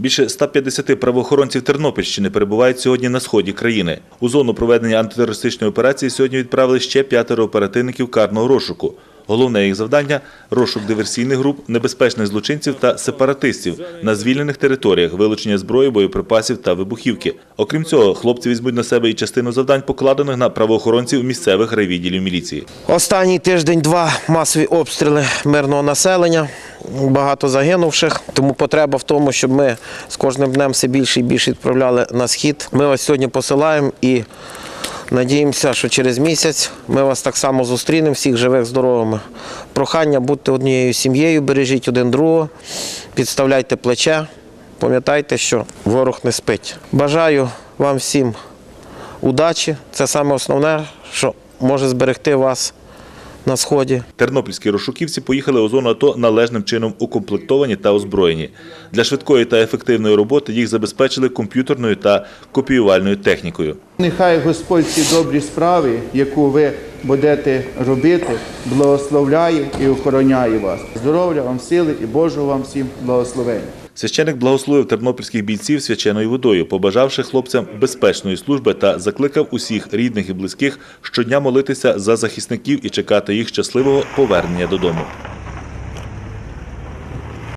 Більше 150 правоохоронців Тернопільщини перебувають сьогодні на сході країни. У зону проведення антитерористичної операції сьогодні відправили ще п'ятеро оперативників карного розшуку. Головне їх завдання розшук диверсійних груп, небезпечних злочинців та сепаратистів на звільнених територіях, вилучення зброї, боєприпасів та вибухівки. Окрім цього, хлопці візьмуть на себе і частину завдань, покладених на правоохоронців місцевих райвідділів міліції. Останній тиждень-два масові обстріли мирного населення, багато загинувших. Тому потреба в тому, щоб ми з кожним днем все більше і більше відправляли на схід. Ми вас сьогодні посилаємо і надіємося, що через місяць ми вас так само зустрінемо, всіх живих, здоровими. Прохання будьте однією сім'єю, бережіть один другого, підставляйте плече. Пам'ятайте, що ворог не спить. Бажаю вам всім удачі. Це саме основне, що може зберегти вас на сході. Тернопільські розшуківці поїхали у зону АТО належним чином укомплектовані та озброєні. Для швидкої та ефективної роботи їх забезпечили комп'ютерною та копіювальною технікою. Нехай Господь ці добрі справи, яку ви будете робити, благословляє і охороняє вас. Здоров'я вам, сили і Божого вам всім благословення. Священик благословив тернопільських бійців свяченою водою, побажавши хлопцям безпечної служби та закликав усіх рідних і близьких щодня молитися за захисників і чекати їх щасливого повернення додому.